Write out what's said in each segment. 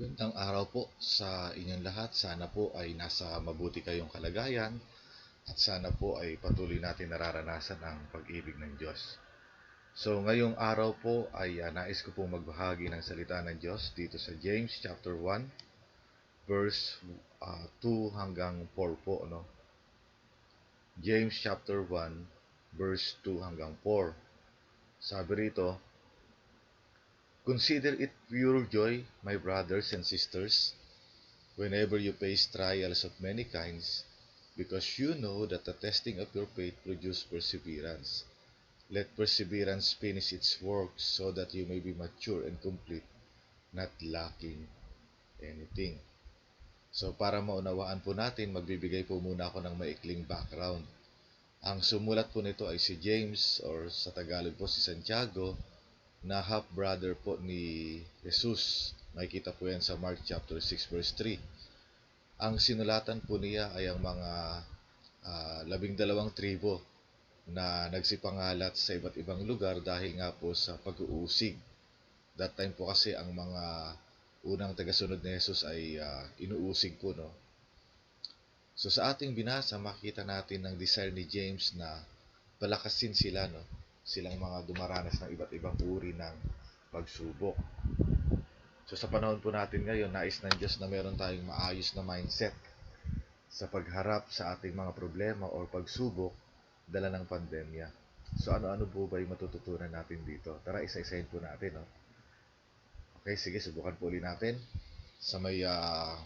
Magandang araw po sa inyong lahat. Sana po ay nasa mabuti kayong kalagayan at sana po ay patuloy natin nararanasan ang pag-ibig ng Diyos. So ngayong araw po ay uh, nais ko pong magbahagi ng salita ng Diyos dito sa James chapter 1 verse uh, 2 hanggang 4 po no. James chapter 1 verse 2 hanggang 4. Sabi rito, Consider it pure joy, my brothers and sisters, whenever you face trials of many kinds, because you know that the testing of your faith produces perseverance. Let perseverance finish its work so that you may be mature and complete, not lacking anything. So para maunawaan po natin, magbibigay po muna ako ng maikling background. Ang sumulat po nito ay si James or sa Tagalog po si Santiago na half-brother po ni Jesus. Makikita po yan sa Mark chapter 6 verse 3. Ang sinulatan po niya ay ang mga uh, labing dalawang tribo na nagsipangalat sa iba't ibang lugar dahil nga po sa pag-uusig. That time po kasi ang mga unang tagasunod ni Jesus ay uh, inuusig po no. So sa ating binasa makita natin ng desire ni James na palakasin sila no silang mga dumaranas ng iba't ibang uri ng pagsubok. So sa panahon po natin ngayon, nais ng Diyos na meron tayong maayos na mindset sa pagharap sa ating mga problema o pagsubok dala ng pandemya. So ano-ano po ba yung matututunan natin dito? Tara, isa-isahin po natin. No? Okay, sige, subukan po ulit natin. Sa may uh,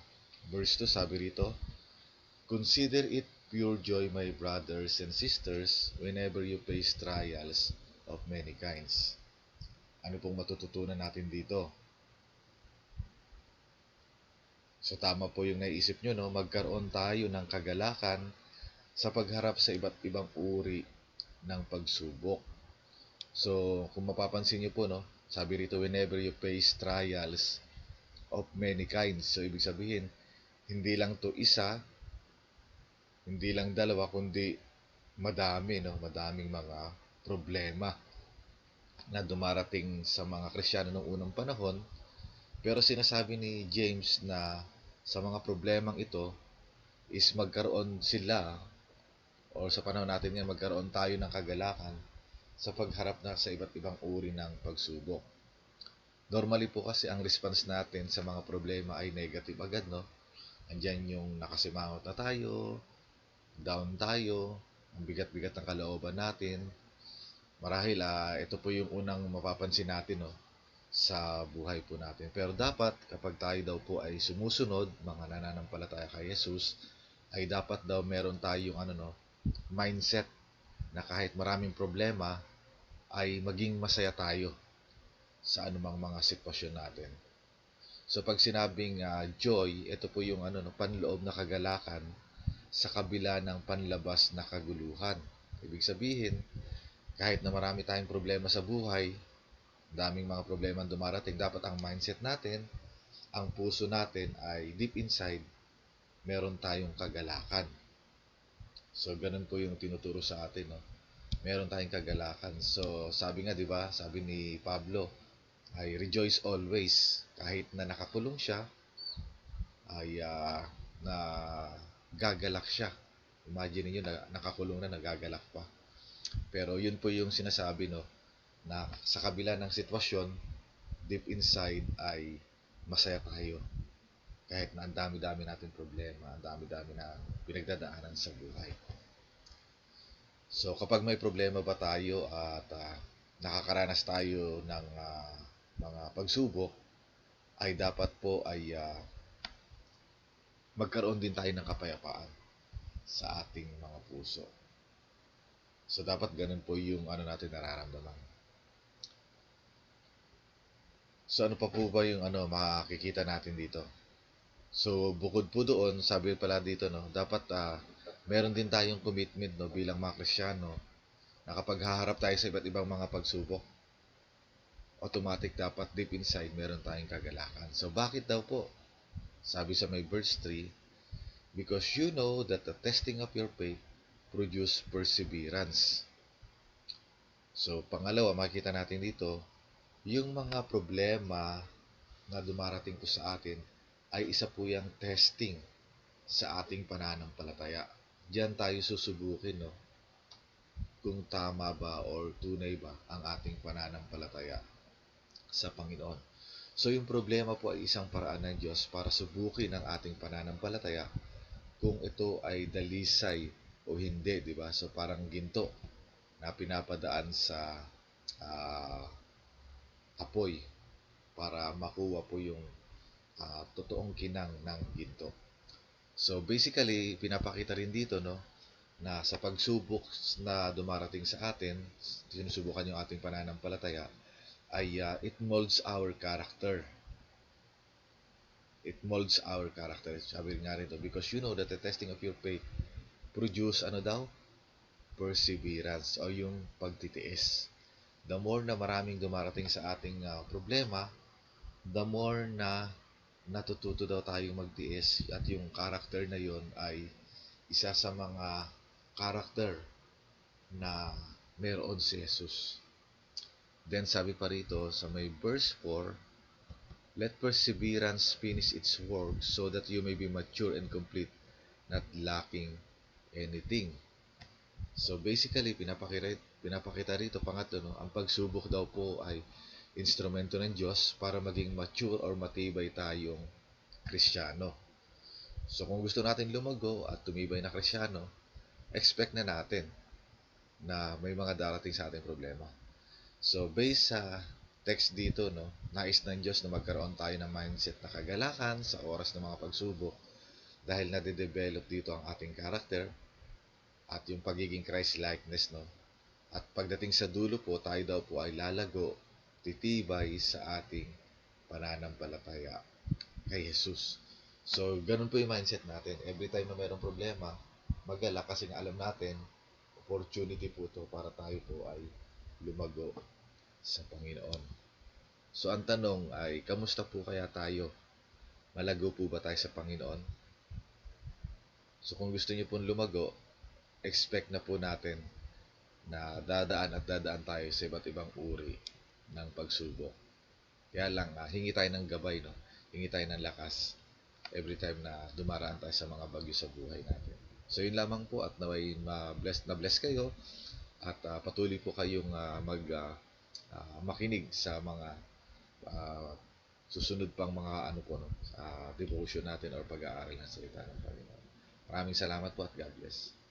verse 2, sabi rito, Consider it pure joy, my brothers and sisters, whenever you face trials of many kinds. Ano pong matututunan natin dito? So tama po yung naisip nyo, no? magkaroon tayo ng kagalakan sa pagharap sa iba't ibang uri ng pagsubok. So kung mapapansin nyo po, no? sabi rito, whenever you face trials of many kinds. So ibig sabihin, hindi lang to isa, hindi lang dalawa kundi madami no madaming mga problema na dumarating sa mga Kristiyano noong unang panahon pero sinasabi ni James na sa mga problemang ito is magkaroon sila o sa panahon natin ngayon magkaroon tayo ng kagalakan sa pagharap na sa iba't ibang uri ng pagsubok. Normally po kasi ang response natin sa mga problema ay negative agad, no? Andiyan yung nakasimangot na tayo, down tayo, ang bigat-bigat ng kalooban natin. Marahil uh, ito po yung unang mapapansin natin no, sa buhay po natin. Pero dapat kapag tayo daw po ay sumusunod, mga nananampalataya kay Jesus, ay dapat daw meron tayong ano no, mindset na kahit maraming problema ay maging masaya tayo sa anumang mga sitwasyon natin. So pag sinabing uh, joy, ito po yung ano no, panloob na kagalakan sa kabila ng panlabas na kaguluhan. Ibig sabihin, kahit na marami tayong problema sa buhay, daming mga problema dumarating, dapat ang mindset natin, ang puso natin ay deep inside, meron tayong kagalakan. So, ganun po yung tinuturo sa atin. No? Meron tayong kagalakan. So, sabi nga, di ba, sabi ni Pablo, ay rejoice always. Kahit na nakakulong siya, ay uh, na gagalak siya. Imagine niyo na nakakulong na nagagalak pa. Pero yun po yung sinasabi no na sa kabila ng sitwasyon deep inside ay masaya tayo. Kahit na ang dami-dami natin problema, ang dami-dami na pinagdadaanan sa buhay. So kapag may problema ba tayo at uh, nakakaranas tayo ng uh, mga pagsubok, ay dapat po ay uh, magkaroon din tayo ng kapayapaan sa ating mga puso. So dapat ganun po yung ano natin nararamdaman. So ano pa po ba yung ano makikita natin dito? So bukod po doon, sabi pala dito no, dapat uh, meron din tayong commitment no bilang mga Kristiyano na kapag haharap tayo sa iba't ibang mga pagsubok, automatic dapat deep inside meron tayong kagalakan. So bakit daw po? Sabi sa may verse 3, Because you know that the testing of your faith produce perseverance. So, pangalawa, makita natin dito, yung mga problema na dumarating po sa atin ay isa po yung testing sa ating pananampalataya. Diyan tayo susubukin, no? Kung tama ba or tunay ba ang ating pananampalataya sa Panginoon. So yung problema po ay isang paraan ng Diyos para subukin ang ating pananampalataya kung ito ay dalisay o hindi, di ba? So parang ginto na pinapadaan sa ah, apoy para makuha po yung ah, totoong kinang ng ginto. So basically, pinapakita rin dito no na sa pagsubok na dumarating sa atin, sinusubukan yung ating pananampalataya, ay ah, it molds our character. It molds our character. Sabi nga rito, because you know that the testing of your faith produce ano daw? Perseverance o yung pagtitiis. The more na maraming dumarating sa ating ah, problema, the more na natututo daw tayong magtiis at yung character na yon ay isa sa mga character na meron si Jesus. Then sabi pa rito sa may verse 4, Let perseverance finish its work so that you may be mature and complete, not lacking anything. So basically, pinapakita, pinapakita rito, pangatlo, no, ang pagsubok daw po ay instrumento ng Diyos para maging mature or matibay tayong Kristiyano. So kung gusto natin lumago at tumibay na Kristiyano, expect na natin na may mga darating sa ating problema. So based sa text dito, no, nais ng Diyos na magkaroon tayo ng mindset na kagalakan sa oras ng mga pagsubok dahil nade-develop dito ang ating character at yung pagiging Christ-likeness, no. At pagdating sa dulo po, tayo daw po ay lalago, titibay sa ating pananampalataya kay Jesus. So, ganun po yung mindset natin. Every time na mayroong problema, magala kasi nga alam natin, opportunity po to para tayo po ay lumago sa Panginoon. So, ang tanong ay, kamusta po kaya tayo? Malago po ba tayo sa Panginoon? So, kung gusto niyo pong lumago, expect na po natin na dadaan at dadaan tayo sa iba't ibang uri ng pagsubok. Kaya lang, ah, hingi tayo ng gabay, no? hingi tayo ng lakas every time na dumaraan tayo sa mga bagyo sa buhay natin. So yun lamang po at naway ma-bless na bless kayo at ah, patuloy po kayong ah, mag ah, ah, makinig sa mga ah, susunod pang mga ano po no, ah, devotion natin or pag-aaral ng salita ng Panginoon. Maraming salamat po at God bless.